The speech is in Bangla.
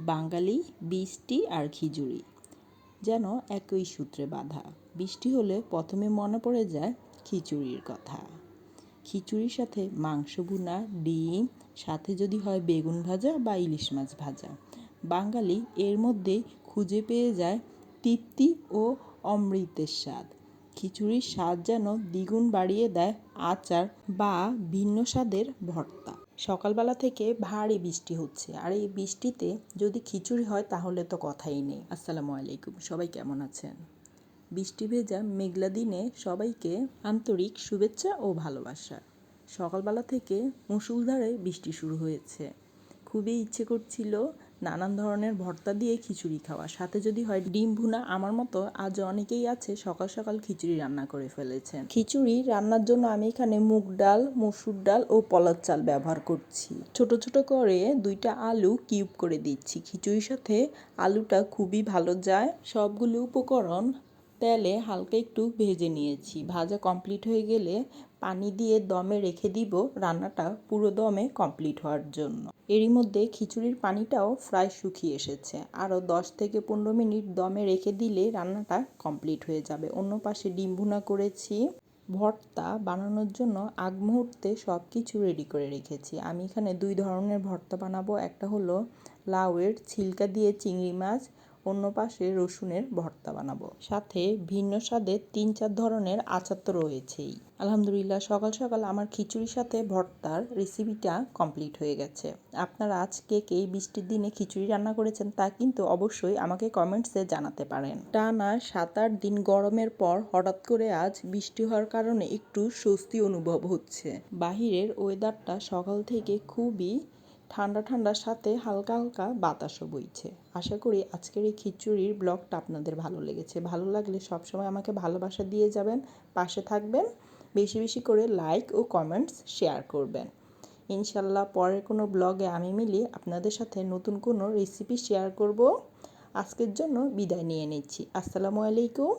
বাঙালি, বৃষ্টি আর খিচুড়ি। যেন একই সূত্রে বাঁধা। বৃষ্টি হলে প্রথমে মনে পড়ে যায় খিচুড়ির কথা। খিচুড়ির সাথে মাংস ভুনা, ডিম, সাথে যদি হয় বেগুন ভাজা বা ইলিশ মাছ ভাজা। বাঙালি এর মধ্যেই খুঁজে পেয়ে যায় তৃপ্তি ও অমৃতের স্বাদ। খিচুড়ির স্বাদ যেন দ্বিগুণ বাড়িয়ে দেয় আচার বা ভিন্ন স্বাদের ভর্তা। সকালবেলা থেকে ভারী বৃষ্টি হচ্ছে। আর এই বৃষ্টিতে যদি খিচুড়ি হয়, তাহলে তো কথাই নেই। আসসালামু আলাইকুম। সবাই কেমন আছেন? বৃষ্টি ভেজা মেঘলা দিনে সবাইকে আন্তরিক শুভেচ্ছা ও ভালোবাসা। সকালবেলা থেকে মুসুলধারে বৃষ্টি শুরু হয়েছে। খুবই ইচ্ছে করছিল নানান ধরনের ভর্তা দিয়ে খিচুড়ি খাওয়া। সাথে যদি হয় ডিম ভুনা, আমার মতো আজ অনেকেই আছে সকাল সকাল খিচুড়ি রান্না করে ফেলেছেন। খিচুড়ি রান্নার জন্য আমি এখানে মুগ ডাল, মসুর ডাল ও পলার চাল ব্যবহার করছি। ছোট ছোট করে দুইটা আলু কিউব করে দিচ্ছি। খিচুড়ির সাথে আলুটা খুবই ভালো যায়। সবগুলো উপকরণ তেলে হালকা একটু ভেজে নিয়েছি। ভাজা কমপ্লিট হয়ে গেলে পানি দিয়ে দমে রেখে দিব রান্নাটা পুরো দমে কমপ্লিট হওয়ার জন্য। এরই মধ্যে খিচুড়ির পানিটাও প্রায় শুকিয়ে এসেছে। আরও দশ থেকে পনেরো মিনিট দমে রেখে দিলে রান্নাটা কমপ্লিট হয়ে যাবে। অন্য পাশে ডিম ভুনা করেছি। ভর্তা বানানোর জন্য আগ মুহূর্তে সব কিছু রেডি করে রেখেছি। আমি এখানে দুই ধরনের ভর্তা বানাবো। একটা হলো লাউয়ের ছিলকা দিয়ে চিংড়ি মাছ অন্য পাশে রসুনের ভর্তা বানাবো। সাথে ভিন্ন স্বাদের তিন চার ধরনের আচার তো রয়েছেই। আলহামদুলিল্লাহ, সকাল সকাল আমার খিচুড়ির সাথে ভর্তার রেসিপিটা কমপ্লিট হয়ে গেছে। আপনারা আজকে কে বৃষ্টির দিনে খিচুড়ি রান্না করেছেন তা কিন্তু অবশ্যই আমাকে কমেন্টসে জানাতে পারেন। টানা সাত আট দিন গরমের পর হঠাৎ করে আজ বৃষ্টি হওয়ার কারণে একটু স্বস্তি অনুভব হচ্ছে। বাহিরের ওয়েদারটা সকাল থেকে খুবই ঠান্ডা ঠান্ডার সাথে হালকা হালকা বাতাসও বইছে। আশা করি আজকের এই খিচুড়ির ব্লগটা আপনাদের ভালো লেগেছে। ভালো লাগলে সবসময় আমাকে ভালোবাসা দিয়ে যাবেন, পাশে থাকবেন, বেশি বেশি করে লাইক ও কমেন্টস শেয়ার করবেন। ইনশাল্লাহ পরের কোনো ব্লগে আমি মিলি আপনাদের সাথে নতুন কোনো রেসিপি শেয়ার করব। আজকের জন্য বিদায় নিয়ে নিচ্ছি। আসসালামু আলাইকুম।